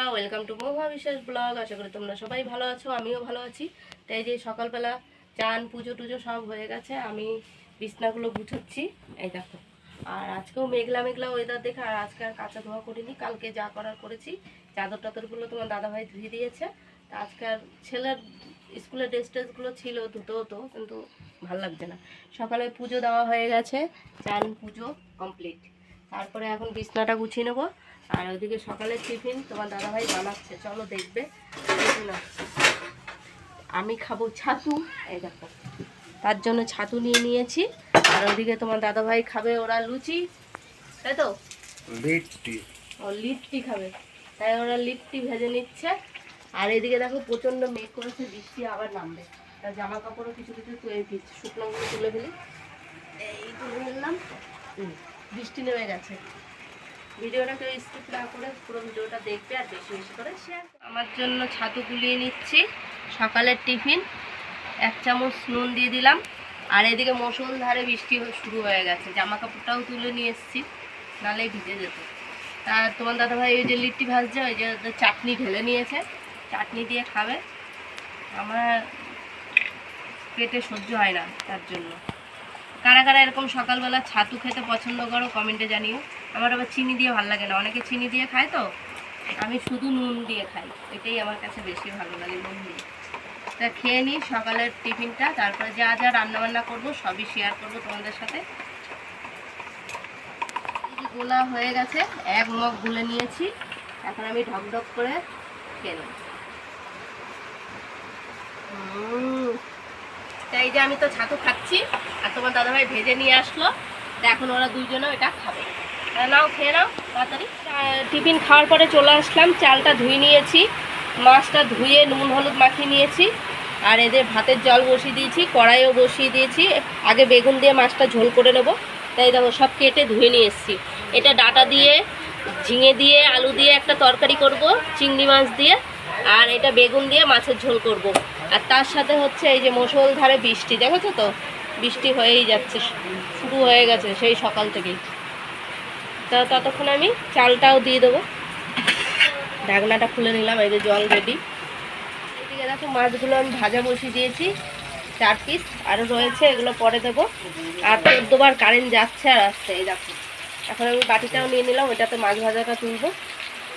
বন্ধুরা welcome to মহা বিশ্বাস ব্লগ আশা করি তোমরা সবাই ভালো আছো, আমিও ভালো আছি। তাই যে সকালবেলা চান, পুজো টুজো সব হয়ে গেছে, আমি বিছনাগুলো গুছাচ্ছি, এই দেখো। আর আজকেও মেঘলা মেঘলা ওয়েদার দেখে, আর আজকে আর কাঁচা ধোয়া করিনি, কালকে যা করার করেছি। চাদর টাদরগুলো তোমার দাদাভাই ধুয়ে দিয়েছে। তা আজকে আর ছেলের স্কুলের ড্রেস ট্রেসগুলো ছিল, ধুতে হতো কিন্তু ভালো লাগছে না। সকালে পুজো দেওয়া হয়ে গেছে, চান পুজো কমপ্লিট তারপরে এখন বিছনাটা গুছিয়ে নেব। আর ওইদিকে সকালে টিফিন তোমার দাদাভাই বানাচ্ছে। চলো দেখবে। আমি খাব ছাতু। এই দেখো। তার জন্য ছাতু নিয়ে নিয়েছি। আর ওইদিকে তোমার দাদাভাই খাবে ওরা লুচি। তাই তো? লিট্টি। ও লিট্টি খাবে। তাই ওরা লিট্টি ভেজে নিচ্ছে। আর এদিকে দেখো প্রচণ্ড মেঘ করেছে বৃষ্টি আবার নামবে। তা জামা কাপড়ও কিছু কিছু তুলে দিচ্ছি। শুকনোগুলো তুলে ফেলি। এই তুলে ফেললাম। বৃষ্টি নেমে গেছে। ভিডিওটা কেউ স্কিপ না করে পুরো ভিডিওটা দেখবে আর বেশি বেশি করে শেয়ার আমার জন্য ছাতু গুলিয়ে নিচ্ছি। সকালের টিফিন, এক চামচ নুন দিয়ে দিলাম। আর এদিকে ধারে বৃষ্টি শুরু হয়ে গেছে। জামা কাপড়টাও তুলে নিয়ে এসেছি নালে ভিজে যেত। তা তোমার দাদাভাই ওই যে লিট্টি ভাজছে, ওই যে চাটনি ঢেলে নিয়েছে। চাটনি দিয়ে খাবে। আমার পেটে সহ্য হয় না তার জন্য। কারা কারা এরকম সকালবেলা ছাতু খেতে পছন্দ করো কমেন্টে জানিও। আমার আবার চিনি দিয়ে ভালো লাগে না। অনেকে চিনি দিয়ে খায় তো? আমি শুধু নুন দিয়ে খাই। এটাই আমার কাছে বেশি ভালো লাগে, নুন দিয়ে। তা খেয়ে নিই সকালের টিফিনটা, তারপরে যা যা রান্নাবান্না করব সবই শেয়ার করব তোমাদের সাথে। গোলা হয়ে গেছে, এক মগ গুলে নিয়েছি। এখন আমি ঢক ঢক করে খেয়ে নেব। এই যে আমি তো ছাতু খাচ্ছি, আর তোমার দাদাভাই ভেজে নিয়ে আসলো। এখন ওরা দুইজনে এটা খাবে। নাও, খেয়ে নাও, তাড়াতাড়ি। টিফিন খাওয়ার পরে চলে আসলাম, চালটা ধুয়ে নিয়েছি, মাছটা ধুয়ে নুন হলুদ মাখিয়ে নিয়েছি, আর এদের ভাতের জল বসিয়ে দিয়েছি, কড়াইও বসিয়ে দিয়েছি। আগে বেগুন দিয়ে মাছটা ঝোল করে নেব। তাই দেখো, সব কেটে ধুয়ে নিয়ে এসেছি। এটা ডাটা দিয়ে, ঝিঙে দিয়ে, আলু দিয়ে একটা তরকারি করব, চিংড়ি মাছ দিয়ে, আর এটা বেগুন দিয়ে মাছের ঝোল করব। আর তার সাথে হচ্ছে এই যে ধারে বৃষ্টি, দেখেছ তো? বৃষ্টি হয়েই যাচ্ছে, শুরু হয়ে গেছে সেই সকাল থেকেই। তা ততক্ষণ আমি চালটাও দিয়ে দেবো। ঢাকনাটা খুলে নিলাম, এই যে জল রেডি এদিকে দেখো মাছগুলো আমি ভাজা বসিয়ে দিয়েছি, চার পিস আরও রয়েছে, এগুলো পরে দেবো। আর চোদ্দোবার কারেন্ট যাচ্ছে আর আসছে, এই দেখো। এখন আমি বাটিটাও নিয়ে নিলাম ওটাতে মাছ ভাজাটা তুলবো।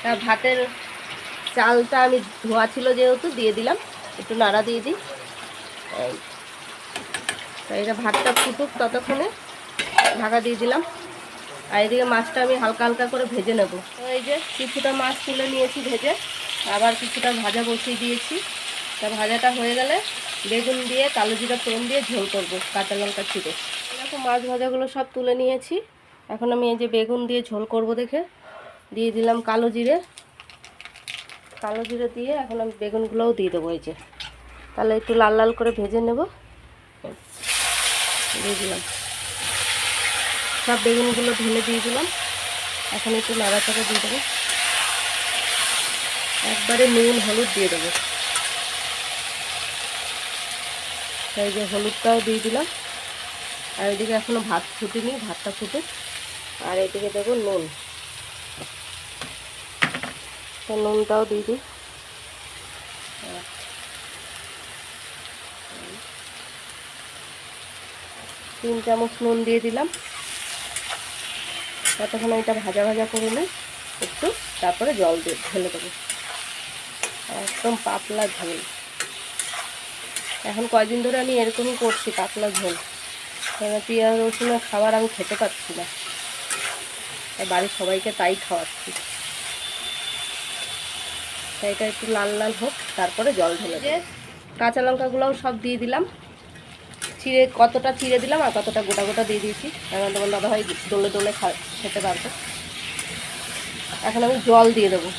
তা ভাতের চালটা আমি ধোয়া ছিল যেহেতু, দিয়ে দিলাম। একটু নাড়া দিয়ে দিই। এটা ভাতটা ফুটুক ততক্ষণে। ঢাকা দিয়ে দিলাম। আর এদিকে মাছটা আমি হালকা হালকা করে ভেজে নেব। এই যে কিছুটা মাছ তুলে নিয়েছি ভেজে, আবার কিছুটা ভাজা বসিয়ে দিয়েছি। তা ভাজাটা হয়ে গেলে বেগুন দিয়ে, কালো জিরা ফোড়ন দিয়ে ঝোল করব, কাঁচা লঙ্কা ছিঁড়ে। এরকম মাছ ভাজাগুলো সব তুলে নিয়েছি। এখন আমি এই যে বেগুন দিয়ে ঝোল করব দেখে। দিয়ে দিলাম কালো জিরে। কালো জিরে দিয়ে এখন আমি বেগুনগুলোও দিয়ে দেবো এই যে। তাহলে একটু লাল লাল করে ভেজে নেব। দিয়ে দিলাম। সব বেগুনগুলো ঢেলে দিয়ে দিলাম। এখন একটু নাড়াচাড়া দিয়ে দেবো। একবারে নুন, হলুদ দিয়ে দেবো। এই যে হলুদটাও দিয়ে দিলাম। আর এদিকে এখনও ভাত ফুটিনি, ভাতটা ফুটে আর এদিকে দেবো নুন। তো নুনটাও দিয়ে দিই। তিন চামচ নুন দিয়ে দিলাম। ততক্ষণ এটা ভাজা ভাজা করে নিই। একটু তারপরে জল দিয়ে ঢেলে দেবো। একদম পাতলা ঝোল। এখন কয়দিন ধরে আমি এরকমই করছি, পাতলা ঝোল। কারণ পেঁয়াজ রসুনের খাবার আমি খেতে পারছি না। বাড়ির সবাইকে তাই খাওয়াচ্ছি। তাই এটা একটু লাল লাল হোক তারপরে জল ঢেলে দিয়ে কাঁচা লঙ্কাগুলোও সব দিয়ে দিলাম। চিড়ে কতটা চিড়ে দিলাম আর কতটা গোটা গোটা দিয়ে দিয়েছি। কারণ তোমার দাদা ভাই দোলে দোলে খা- খেতে পারবে। এখন আমি জল দিয়ে দেবো।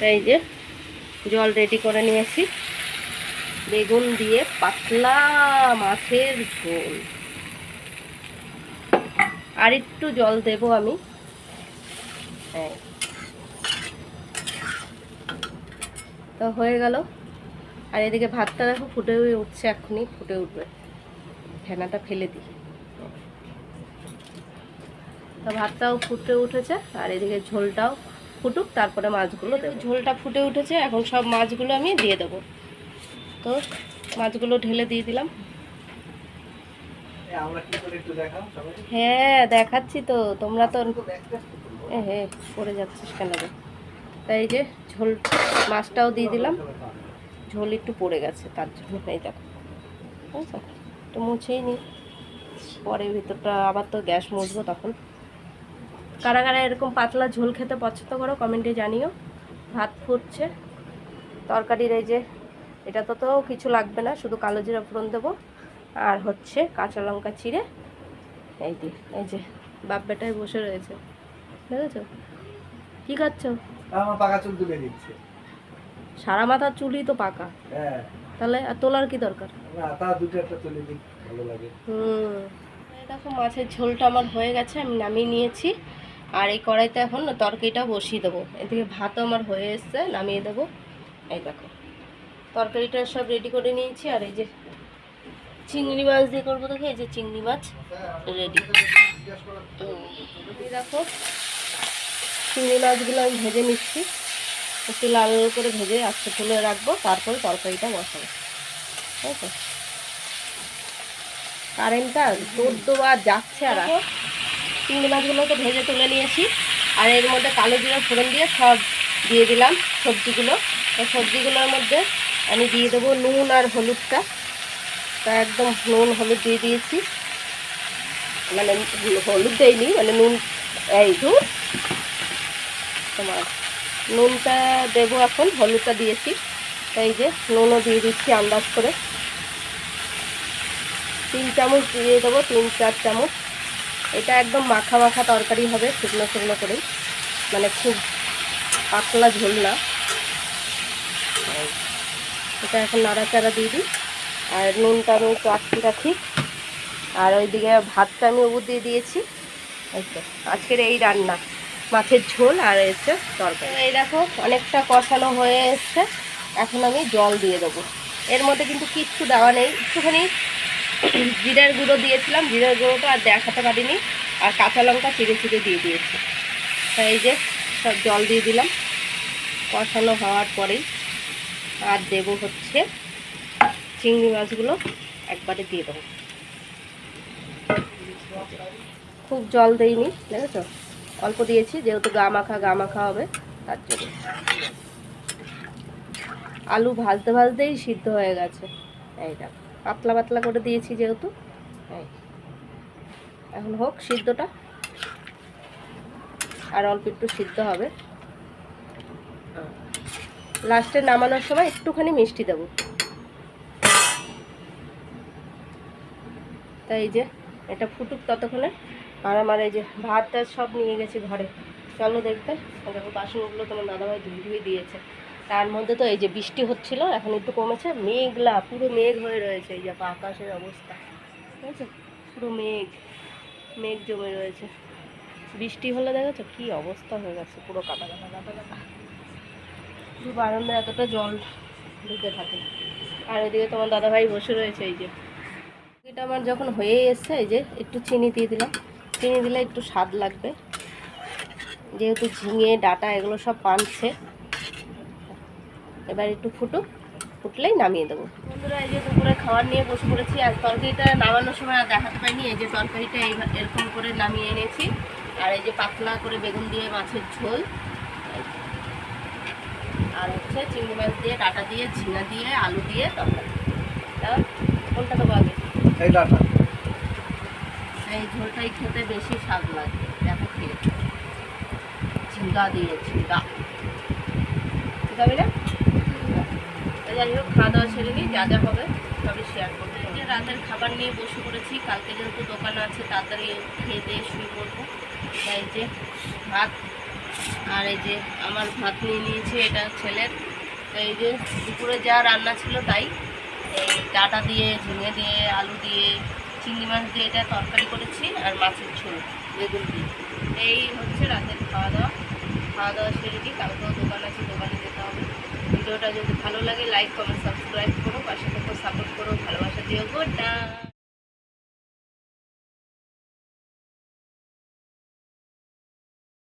এই যে জল রেডি করে নিয়েছি। বেগুন দিয়ে পাতলা মাছের ঝোল। আর একটু জল দেব আমি। এই। তো হয়ে গেল। আর এদিকে ভাতটা দেখো ফুটে উঠছে এক্ষুনি ফুটে উঠবে। ফেনাটা ফেলে দিই। তো ভাতটাও ফুটে উঠেছে আর এদিকে ঝোলটাও ফুটুক তারপরে মাছগুলো দেবো। ঝোলটা ফুটে উঠেছে এখন সব মাছগুলো আমি দিয়ে দেবো। তো মাছগুলো ঢেলে দিয়ে দিলাম। আমরা কি করে একটু দেখাও সবাই হ্যাঁ দেখাচ্ছি তো। তোমরা তো এ হে পড়ে যাচ্ছিস কেন তাই যে ঝোল মাছটাও দিয়ে দিলাম। ঝোল একটু পড়ে গেছে, তার জন্য এই দেখো। একটু মুছেই নি। পরে ভিতরটা আবার তো গ্যাস মুছবো তখন। কারা কারা এরকম পাতলা ঝোল খেতে পছন্দ করো, কমেন্টে জানিও। ভাত ফুটছে। তরকারির এই যে, এটা তো তো কিছু লাগবে না, শুধু কালো জিরা ফোড়ন দেবো। আর হচ্ছে কাঁচা লঙ্কা চিড়ে। এই যে এই যে, বাপ বেটায় বসে রয়েছে। দেখেছ কি খাচ্ছ? আমার পাকা চুল তুলে দিচ্ছে সারা মাথার চুলই তো পাকা। হ্যাঁ। তাহলে আর তোলার কি দরকার? আমরা আতা দুটো একটা তুলে দিই ভালো লাগে। হুম। এই দেখো মাছের ঝোলটা আমার হয়ে গেছে আমি নামিয়ে নিয়েছি। আর এই কড়াইতে এখন তরকারিটা বসিয়ে দেবো। এদিকে ভাতও আমার হয়ে এসছে নামিয়ে দেবো। এই দেখো তরকারিটা সব রেডি করে নিয়েছি। আর এই যে চিংড়ি মাছ দিয়ে করব দেখে এই যে চিংড়ি মাছ রেডি দেখো। চিংড়ি মাছগুলো আমি ভেজে নিচ্ছি। একটু লাল লাল করে ভেজে আস্তে তুলে রাখব, তারপরে তরকারিটা বসাবো। তাই তো কারেন্টটা দুবার যাচ্ছে আর। চিংড়ি মাছগুলোকে ভেজে তুলে নিয়েছি। আর এর মধ্যে কালো জিরা ফোড়ন দিয়ে সব দিয়ে দিলাম সবজিগুলো। তো সবজিগুলোর মধ্যে আমি দিয়ে দেবো নুন আর হলুদটা। তা একদম নুন, হলুদ দিয়ে দিয়েছি। মানে হলুদ দেয়নি মানে নুন, এই ধুর। তোমার নুনটা দেবো এখন, হলুদটা দিয়েছি। তাই যে নুনও দিয়ে দিচ্ছি আন্দাজ করে। তিন চামচ দিয়ে দেবো, তিন চার চামচ। এটা একদম মাখা মাখা তরকারি হবে, শুকনো শুকনো করেই। মানে খুব পাতলা ঝোল না। এটা এখন নাড়াচাড়া দিয়ে দিই। আর নুনটা আমি আটকে রাখি। আর ওইদিকে ভাতটা আমি উপর দিয়ে দিয়েছি। এই আজকের এই রান্না। মাছের ঝোল আর এসছে তরকারি। এই দেখো, অনেকটা কষানো হয়ে এসছে। এখন আমি জল দিয়ে দেবো। এর মধ্যে কিন্তু কিচ্ছু দেওয়া নেই। একটুখানি জিরের গুঁড়ো দিয়েছিলাম। জিরের গুঁড়োটা আর দেখাতে পারিনি। আর কাঁচা লঙ্কা চিড়ে চিড়ে দিয়ে দিয়েছি। তাই এই যে, সব জল দিয়ে দিলাম। কষানো হওয়ার পরেই আর দেবো হচ্ছে চিংড়ি মাছগুলো একবারে দিয়ে দেবো। খুব জল দেইনি দেখেছ অল্প দিয়েছি, যেহেতু গা মাখা গা মাখা হবে, তার জন্য। আলু ভাজতে ভাজতেই সিদ্ধ হয়ে গেছে। এই দেখো, পাতলা পাতলা করে দিয়েছি যেহেতু। এখন হোক, সিদ্ধটা। আর অল্প একটু সিদ্ধ হবে। লাস্টে নামানোর সময় একটুখানি মিষ্টি দেবো। তাই যে, এটা ফুটুক ততক্ষণে। আর আমার এই যে ভাত টাত সব নিয়ে গেছি ঘরে। চলো দেখতে। দেখো বাসনগুলো তোমার দাদাভাই ধুয়ে ধুয়ে দিয়েছে। তার মধ্যে তো এই যে বৃষ্টি হচ্ছিল, এখন একটু কমেছে। মেঘলা, পুরো মেঘ হয়ে রয়েছে এই যে আকাশের অবস্থা। ঠিক আছে? পুরো মেঘ মেঘ জমে রয়েছে। বৃষ্টি হলে দেখেছ কি অবস্থা হয়ে গেছে, পুরো কাদা কাদা কাদা কাদা। শুধু বারান্দায় এতটা জল ঢুকে থাকে। আর এদিকে তোমার দাদাভাই বসে রয়েছে এই যে। এটা আমার যখন হয়ে এসছে, এই যে একটু চিনি দিয়ে দিলাম। চিনি দিলে একটু স্বাদ লাগবে। যেহেতু ঝিঙে ডাটা এগুলো সব পানছে। এবার একটু ফুটুক ফুটলেই নামিয়ে দেবো। বন্ধুরা এই যে দুপুরে খাবার নিয়ে বসে পড়েছি আর তরকারিটা নামানোর সময় আর দেখাতে পাইনি এই যে তরকারিটা এই এরকম করে নামিয়ে এনেছি। আর এই যে পাতলা করে বেগুন দিয়ে মাছের ঝোল। আর হচ্ছে চিংড়ি মাছ দিয়ে ডাটা দিয়ে ঝিঙা দিয়ে আলু দিয়ে তরকারি। তা কোনটা তো আগে? এই ডাটা। এই ঝোলটাই খেতে বেশি স্বাদ লাগে। দেখো খেয়ে ঝিঙ্গা দিয়ে, ঝিঙ্গা। ঠিক যাই হোক, খাওয়া দাওয়া ছেড়ে নিই, যা যা হবে সবই শেয়ার করব। রাতের খাবার নিয়ে বসে পড়েছি, কালকে যেহেতু দোকান আছে, তাড়াতাড়ি খেয়ে দিয়ে শুয়ে পড়ব। তাই যে ভাত, আর এই যে আমার ভাত নিয়ে নিয়েছি এটা ছেলের। এই যে দুপুরে যা রান্না ছিল তাই। এই ডাটা দিয়ে, ঝিঙে দিয়ে, আলু দিয়ে চিংড়ি মাছ দিয়ে এটা তরকারি করেছি আর মাছের ঝোল, বেগুন দিয়ে। এই হচ্ছে রাতের খাওয়া দাওয়া। খাওয়া দাওয়া সেরে দিই কালকেও দোকান আছে, দোকানে যেতে হবে। ভিডিওটা যদি ভালো লাগে লাইক কমেন্ট সাবস্ক্রাইব করো, পাশে থেকে সাপোর্ট করো, ভালোবাসা দিও। গুড